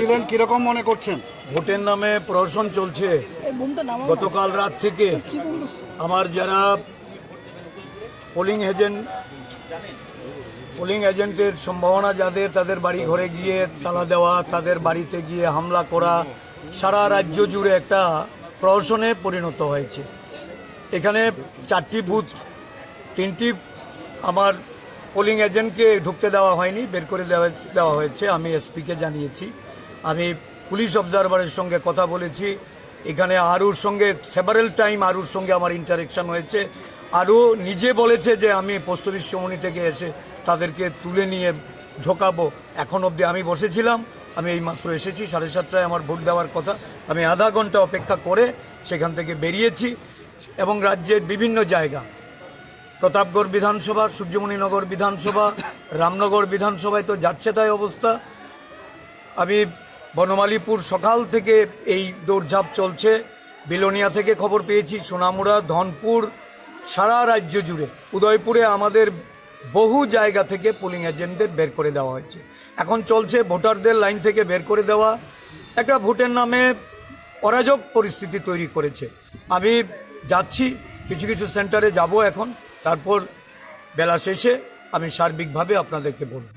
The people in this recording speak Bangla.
দিলেন কীরকম মনে করছেন? ভোটের নামে প্রহসন চলছে। গতকাল রাত থেকে আমার যারা পোলিং এজেন্ট পোলিং এজেন্টের সম্ভাবনা যাদের তাদের বাড়ি ঘরে গিয়ে তালা দেওয়া তাদের বাড়িতে গিয়ে হামলা করা সারা রাজ্য জুড়ে একটা প্রহসনে পরিণত হয়েছে। এখানে চারটি বুথ তিনটি আমার পোলিং এজেন্টকে ঢুকতে দেওয়া হয়নি বের করে দেওয়া দেওয়া হয়েছে আমি এসপিকে জানিয়েছি। আমি পুলিশ অবজারভারের সঙ্গে কথা বলেছি। এখানে আরুর সঙ্গে সেভারেল টাইম আরুর সঙ্গে আমার ইন্টারেকশন হয়েছে। আরও নিজে বলেছে যে, আমি পোস্ট অফিস থেকে এসে তাদেরকে তুলে নিয়ে ঢোকাবো। এখন অবধি আমি বসেছিলাম। আমি এই মাত্র এসেছি, সাড়ে সাতটায় আমার ভোট দেওয়ার কথা। আমি আধা ঘণ্টা অপেক্ষা করে সেখান থেকে বেরিয়েছি এবং রাজ্যের বিভিন্ন জায়গা। প্রতাপগড় বিধানসভা সূর্যমণিনগর বিধানসভা, রামনগর বিধানসভায় তো যাচ্ছে তাই অবস্থা। আমি বনমালীপুর সকাল থেকে এই দৌড়ঝাঁপ চলছে। বিলোনিয়া থেকে খবর পেয়েছি সোনামুড়া, ধনপুর, সারা রাজ্য জুড়ে। উদয়পুরে আমাদের বহু জায়গা থেকে পোলিং এজেন্টদের বের করে দেওয়া হয়েছে। এখন চলছে ভোটারদের লাইন থেকে বের করে দেওয়া। একটা ভোটের নামে অরাজক পরিস্থিতি তৈরি করেছে। আমি যাচ্ছি, কিছু কিছু সেন্টারে যাব এখন। তারপর বেলা শেষে আমি সার্বিকভাবে আপনাদেরকে বলব।